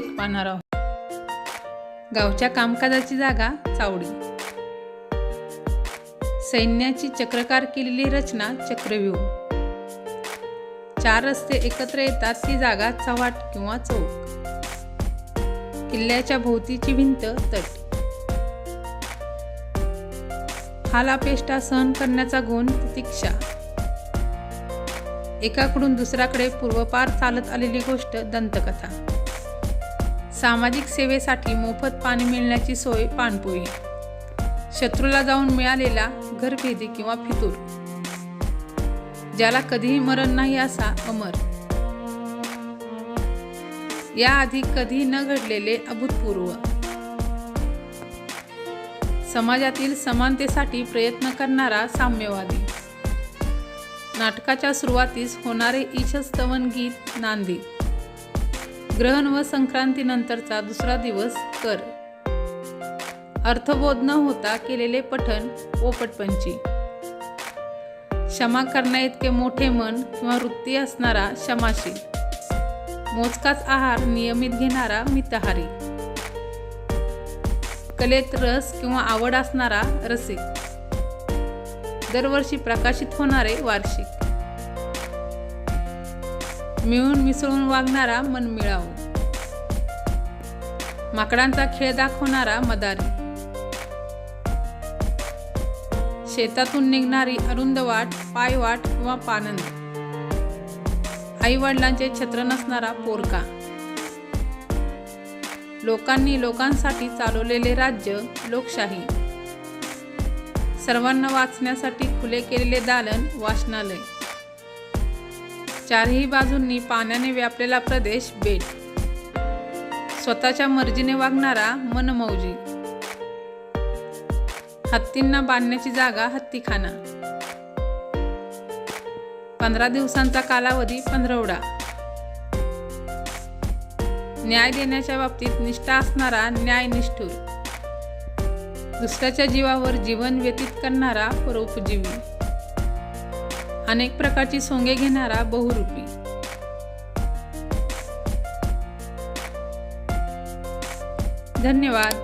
पाहणार आहोत गावच्या कामकाजाची जागा चावडी. सैन्याची चक्रकार केलेली रचना चक्रव्यूह. चार रस्ते एकत्र येतात ती जागा चव्हाट किंवा चौक. किल्ल्याच्या भोवतीची भिंत तट. हालापेष्टा सहन करण्याचा गुण तितिक्षा एकाकडून दुसऱ्याकडे पूर्वपार चालत आलेली गोष्ट दंतकथा. सामाजिक सेवेसाठी मोफत पाणी मिळण्याची सोय पाणपोई शत्रूला जाऊन मिळालेला घरभेदी किंवा फितूर. ज्याला कधीही मरण नाही असा अमर. याआधी कधी न घडलेले अभूतपूर्व. समाजातील समानतेसाठी प्रयत्न करणारा साम्यवादी. नाटकाच्या सुरुवातीस होणारे ईशस्तवन गीत नांदी. ग्रहण व संक्रांतीनंतरचा दुसरा दिवस कर. अर्थबोध न होता केलेले पठण ओपटपंची क्षमा करण्या इतके मोठे मन किंवा वृत्ती असणारा क्षमाशील मोजकाच आहार नियमित घेणारा मितहारी. कलेत रस किंवा आवड असणारा रसिक. दरवर्षी प्रकाशित होणारे वार्षिक. मिळून मिसळून वागणारा मनमिळावू. माकडांचा खेळ दाखवणारा मदारी. शेतातून निघणारी अरुंद वाट पायवाट किंवा पानंद आई वडिलांचे छत्र नसणारा पोरका. लोकांनी लोकांसाठी चालवलेले राज्य लोकशाही. सर्वांना वाचण्यासाठी खुले केलेले दालन वाचनालय. चारही बाजूंनी पाण्याने व्यापलेला प्रदेश बेट. स्वतःच्या मर्जीने वागणारा मनमौजी. हत्तींना बांधण्याची जागा हत्तीखाना. पंधरा दिवसांचा कालावधी पंधरवडा. न्याय देण्याच्या बाबतीत निष्ठा असणारा न्यायनिष्ठूर. दुसऱ्याच्या जीवावर जीवन व्यतीत करणारा परोपजीवी. अनेक प्रकारची सोंगे घेणारा बहुरूपी. धन्यवाद.